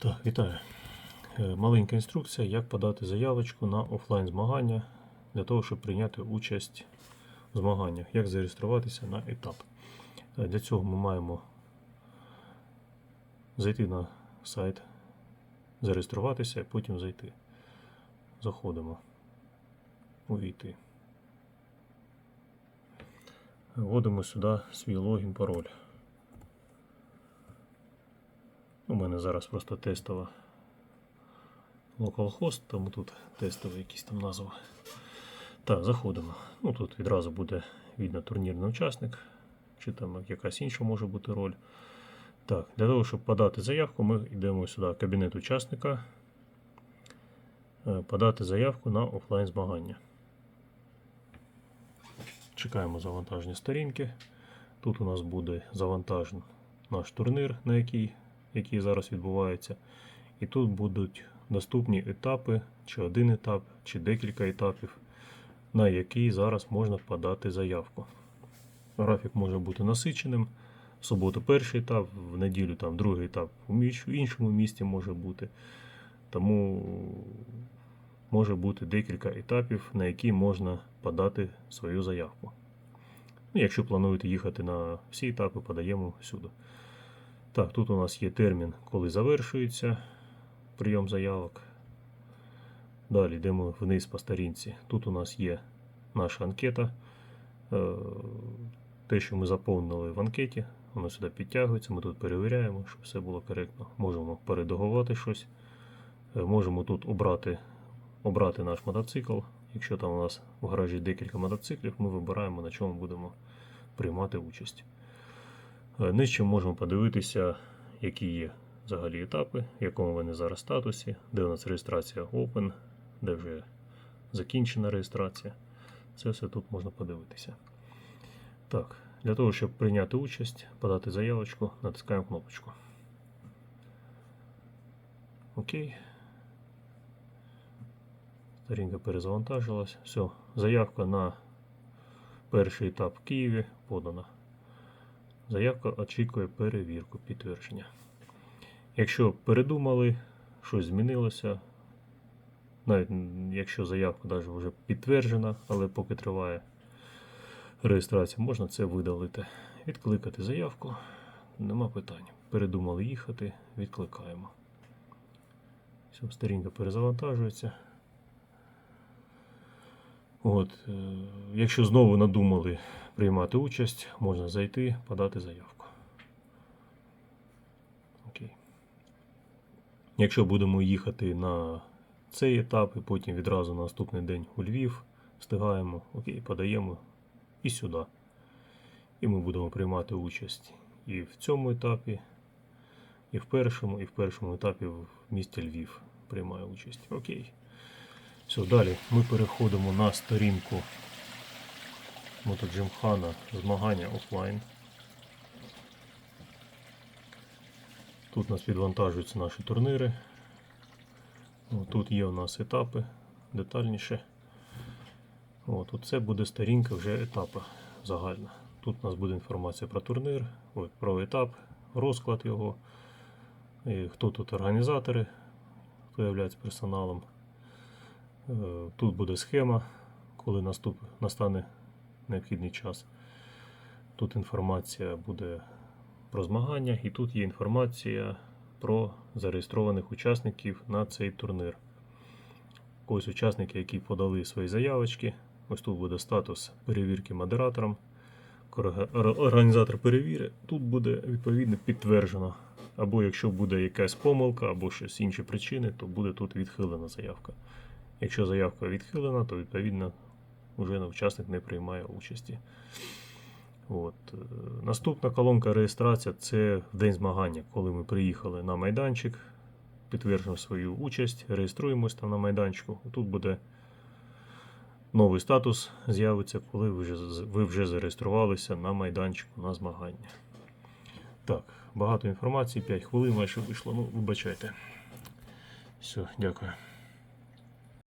Так, вітаю. Е, Маленька інструкція, як подати заявочку на офлайн змагання для того, щоб прийняти участь у змаганнях, як зареєструватися на етап. Е, Для цього ми маємо зайти на сайт, зареєструватися потім зайти. Заходимо. Увійти. Вводимо сюди свій логін, пароль. У мене зараз просто тестова localhost, тому тут тестовий якийсь там назва. Так, заходимо. Ну тут відразу буде видно турнірний учасник, чи там якась інша може бути роль. Так, для того, щоб подати заявку, ми йдемо сюди, кабінет учасника. Е, Подати заявку на офлайн змагання. Чекаємо завантаження сторінки. Тут у нас буде завантажений наш турнір, на який, який зараз відбувається. І тут будуть доступні етапи, чи один етап, чи декілька етапів, на який зараз можна подати заявку. Графік може бути насиченим. В суботу перший етап, в неділю там другий етап в іншому місті може бути. Тому може бути декілька етапів, на які можна подати свою заявку. Ну, Якщо плануєте їхати на всі етапи, подаємо сюди. Так, тут у нас є термін, коли завершується прийом заявок. Далі йдемо вниз по сторінці. Тут у нас є наша анкета. Е, Те, що ми заповнили в анкеті, воно сюди підтягується. Ми тут перевіряємо, щоб все було коректно. Можемо передоговувати щось. Е, Можемо тут обрати, обрати наш мотоцикл. Якщо там у нас в гаражі декілька мотоциклів, ми вибираємо, на чому будемо приймати участь. Е, Нижче можемо подивитися, які є взагалі етапи, в якому вони зараз статусі, де у нас реєстрація Open, де вже закінчена реєстрація. Це все тут можна подивитися. Так, для того, щоб прийняти участь, подати заявочку, натискаємо кнопочку. Окей. Сторінка перезавантажилась. Все, заявка на перший етап в Києві подана. Заявка очікує перевірку підтвердження. Якщо передумали, щось змінилося, навіть якщо заявка навіть вже підтверджена, але поки триває реєстрація, можна це видалити. Відкликати заявку, нема питань. Передумали їхати, відкликаємо. Все, сторінка перезавантажується. От, е, якщо знову надумали приймати участь, можна зайти, подати заявку. Окей. Якщо будемо їхати на цей етап і потім відразу на наступний день у Львів, встигаємо, окей, подаємо і сюди. І ми будемо приймати участь і в цьому етапі, і в першому, і в першому етапі в місті Львів приймає участь. Окей. Все, далі ми переходимо на сторінку MotoGymkhana змагання офлайн. Тут у нас відвантажуються наші турніри. Тут є у нас етапи детальніше. От, оце буде сторінка вже етапа загальна. Тут у нас буде інформація про турнір, ой, про етап, розклад його, і хто тут організатори, хто є персоналом. Е, Тут буде схема, коли наступ, настане необхідний час. Тут інформація буде про змагання, і тут є інформація про зареєстрованих учасників на цей турнір. Ось учасники, які подали свої заявочки. Ось тут буде статус перевірки модератором. Організатор перевірить, тут буде відповідно підтверджено. Або якщо буде якась помилка, або щось інші причини, то буде тут відхилена заявка. Якщо заявка відхилена, то відповідно вже учасник не приймає участі. От. е, Наступна колонка реєстрація це в день змагання, коли ми приїхали на майданчик, підтверджуємо свою участь, реєструємось там на майданчику. Тут буде новий статус з'явиться, коли ви вже, ви вже зареєструвалися на майданчику на змагання. Так, багато інформації, 5 хвилин майже вийшло. Ну, вибачайте. Все, дякую.